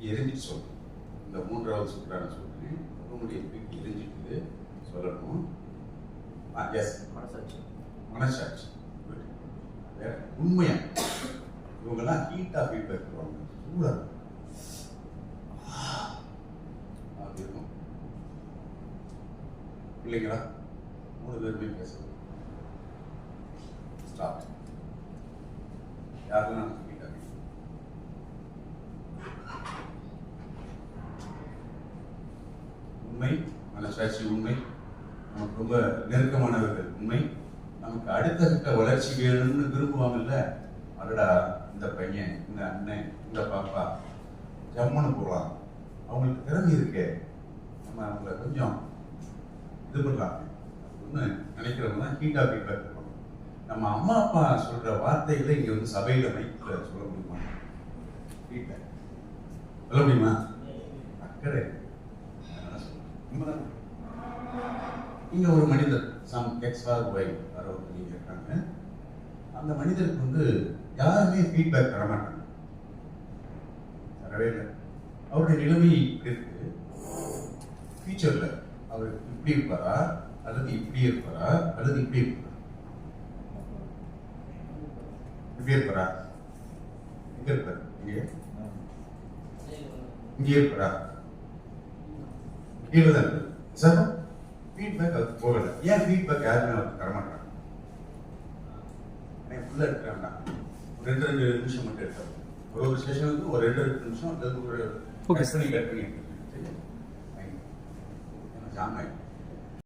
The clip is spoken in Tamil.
எரிஞ்சிட்டு சொல்லணும். இந்த மூன்றாவது சுற்றான சொல்றேன். உங்களுடைய தூக்கி எரிஞ்சிட்டு சொல்லணும். எஸ் மனசாட்சி. மனசாட்சி. உண்மையா? இவங்கெல்லாம் ஹீட்டா ஃபீட்பேக் தருவாங்க சூடா இருக்கும். அப்படி இருக்கும். இல்லைங்களா மூணு பேருமே பேசுறது ஸ்டார்ட் யாரெல்லாம் உண்மை மனசாட்சி உண்மை நமக்கு ரொம்ப நெருக்கமானவர்கள் உண்மை. நமக்கு அடுத்த கட்ட வளர்ச்சி வேணும்னு விரும்புவாங்கல்ல அடடா இந்த பையன் இந்த அண்ணன் இந்த பாப்பா ஜம்முன்னு போகலாம் அவங்களுக்கு திறமை இருக்கே. நம்ம அவங்கள கொஞ்சம் இது பண்ணலாம். அப்படின்னு நினைக்கிறவங்க தான் ஹீட்டா ஃபீட்பேக் இருக்கணும். நம்ம அம்மா அப்பா சொல்ற வார்த்தைகளை இங்கே வந்து சபையில் மைக்ல சொல்ல முடியுமா? ஃபீட்பேக் சொல்ல முடியுமா? இங்க ஒரு மனிதர் சம் எக்ஸ் ஆர் ஒய் யாரோ நீங்க இருக்காங்க. அந்த மனிதருக்கு வந்து யாருமே ஃபீட்பேக் தர மாட்டாங்க. தரவே இல்லை. அவருடைய நிலைமை இப்படி இருக்கு. ஃபியூச்சரில் அவர் இப்படி இருப்பாரா? அல்லது இப்படி இருப்பாரா? அல்லது இப்படி இருப்பாரா? இப்படி இருப்பாரா? எங்க இருப்பார். இங்கே. இங்கே இருப்பாரா? கீழே தான் சார். ஃபீட்பேக் அதுக்கு போகல. ஏன் ஃபீட்பேக் யாருமே அவருக்கு தரமாட்டாங்க? ஃபுல்லாக எடுக்கிறாங்க ஒரு ரெண்டு ரெண்டு நிமிஷம் மட்டும் எடுத்தாங்க ஒரு ஒரு ஸ்டேஷன் வந்து ஒரு ரெண்டு ரெண்டு நிமிஷம் அல்லது ஒரு கட் பண்ணி கட் பண்ணி. ஜாம் ஆயிடுச்சு.